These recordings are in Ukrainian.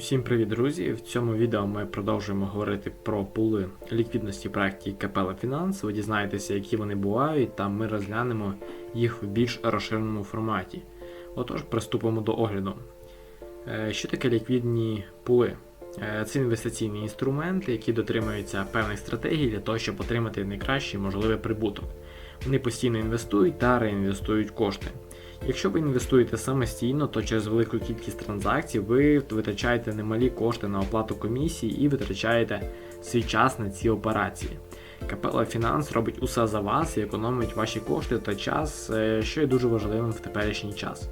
Усім привіт, друзі! В цьому відео ми продовжуємо говорити про пули ліквідності проєктів Capella Finance. Ви дізнаєтеся, які вони бувають, та ми розглянемо їх в більш розширеному форматі. Отож, приступимо до огляду. Е, Що таке ліквідні пули? Е, Це інвестиційні інструменти, які дотримуються певних стратегій для того, щоб отримати найкращий можливий прибуток. Вони постійно інвестують та реінвестують кошти. Якщо ви інвестуєте самостійно, то через велику кількість транзакцій ви витрачаєте немалі кошти на оплату комісії і витрачаєте свій час на ці операції. Капела Фінанс робить усе за вас і економить ваші кошти та час, е, що є дуже важливим в теперішній час.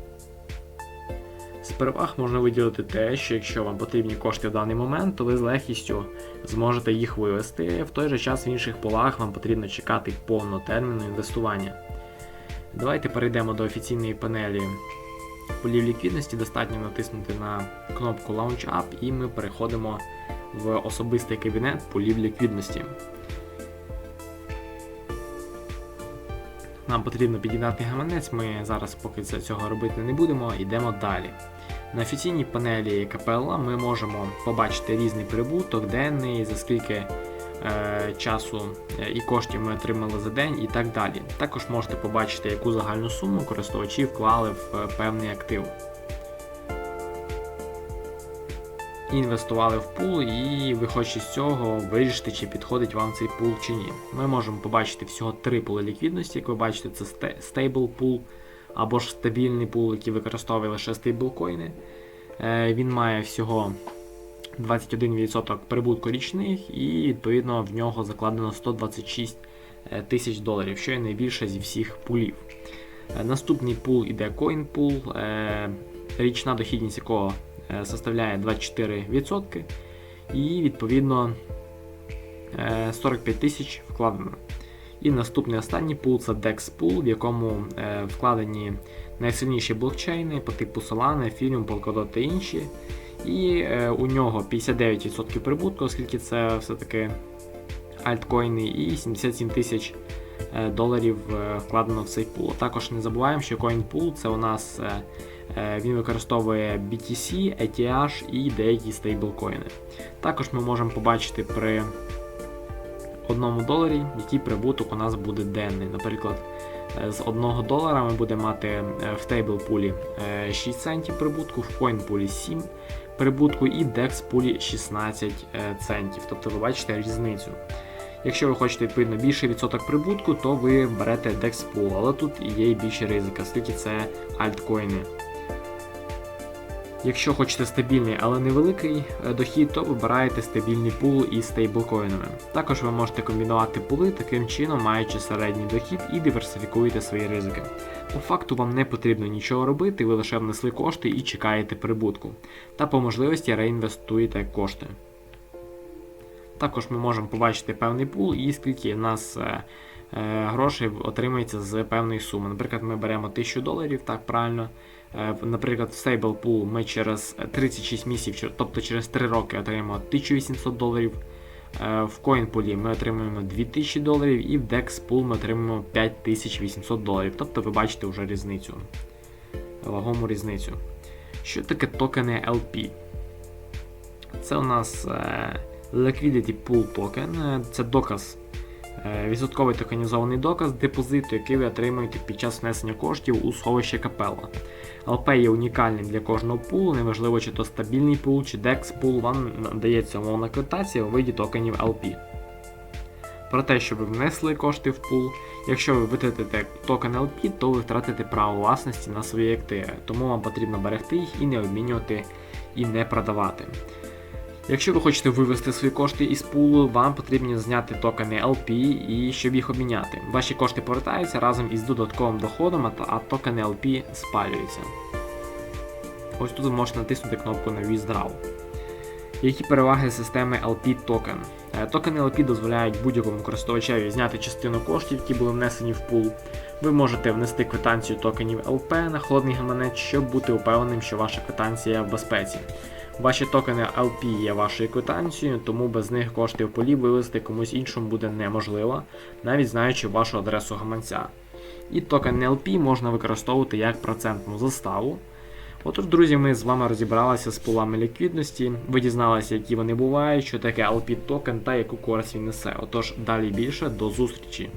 З переваг можна виділити те, що якщо вам потрібні кошти в даний момент, то ви з легкістю зможете їх вивести. В той же час в інших полах вам потрібно чекати повного терміну інвестування. Давайте перейдемо до офіційної панелі полів ліквідності. Достатньо натиснути на кнопку Launch Up і ми переходимо в особистий кабінет полів ліквідності. Нам потрібно підігнати гаманець, ми зараз поки цього робити не будемо, йдемо далі. На офіційній панелі КПЛА ми можемо побачити різний прибуток, денний, за скільки часу е, і коштів ми отримали за день і так далі. Також можете побачити, яку загальну суму користувачі вклали в е, певний актив. Інвестували в пул, і виходячи з цього, вирішити, чи підходить вам цей пул чи ні. Ми можемо побачити всього три пули ліквідності. Як ви бачите, це стейбл пул або ж стабільний пул, який використовує лише стейблкоїни. Е, Він має всього 21% прибутку річних, і відповідно в нього закладено 126 е, тисяч доларів, що є найбільше зі всіх пулів. Е, Наступний пул іде CoinPool, е, річна дохідність якого составляє 24%, і відповідно е, 45 тисяч вкладено. І наступний останній пул це DEX Pool, в якому вкладені найсильніші блокчейни по типу Solana, Ethereum, Polkadot та інші. І е, у нього 59% прибутку, оскільки це все-таки альткоїни, і 77 тисяч е, доларів е, вкладено в цей пул. Також не забуваємо, що CoinPool це у нас він використовує BTC, ETH і деякі стейблкоїни. Також ми можемо побачити при одному доларі, який прибуток у нас буде денний. Наприклад, е, з 1 долара ми будемо мати е, в стейблпулі 6 центів прибутку, в CoinPool 7 прибутку і DEX пулі 16 е, центів. Тобто ви бачите різницю. Якщо ви хочете відповідно більший відсоток прибутку, то ви берете DEX Pool, але тут є і більші ризики, оскільки це альткоїни. Якщо хочете стабільний, але невеликий е, дохід, то вибираєте стабільний пул із стейблкоїнами. Також ви можете комбінувати пули таким чином, маючи середній дохід і диверсифікуєте свої ризики. По факту вам не потрібно нічого робити, ви лише внесли кошти і чекаєте прибутку. Та по можливості реінвестуєте кошти. Також ми можемо побачити певний пул і скільки в нас е, грошей отримується з певної суми. Наприклад, ми беремо 1000 доларів, так правильно. Е, Наприклад, в Stable ми через 36 місяців, тобто через 3 роки отримаємо 1800 доларів. Е, В CoinPool ми отримуємо 2000 доларів і в DEX Pool ми отримуємо 5800 доларів. Тобто ви бачите вже різницю. Вагому різницю. Що таке токени LP? Це у нас е, Liquidity Pool. Е, Це доказ, е, відсотковий токенізований доказ депозиту, який ви отримуєте під час внесення коштів у сховище капела. LP є унікальним для кожного пулу, неважливо чи то стабільний пул, чи DEX пул, вам надається умовна квитація у виді токенів LP. Про те, що ви внесли кошти в пул, якщо ви витратите токен LP, то ви втратите право власності на свої активи, тому вам потрібно берегти їх і не обмінювати і не продавати. Якщо ви хочете вивести свої кошти із пулу, вам потрібно зняти токени LP і щоб їх обміняти. Ваші кошти повертаються разом із додатковим доходом, а, токени LP спалюються. Ось тут ви можете натиснути кнопку на Withdraw. Які переваги системи LP токен? Е, Токени LP дозволяють будь-якому користувачеві зняти частину коштів, які були внесені в пул. Ви можете внести квитанцію токенів LP на холодний гаманець, щоб бути упевненим, що ваша квитанція в безпеці. Ваші токени LP є вашою квитанцією, тому без них кошти в полі вивести комусь іншому буде неможливо, навіть знаючи вашу адресу гаманця. І токен LP можна використовувати як процентну заставу. Отож, друзі, ми з вами розібралися з пулами ліквідності. Ви дізналися, які вони бувають, що таке LP токен та яку користь він несе. Отож, далі більше до зустрічі.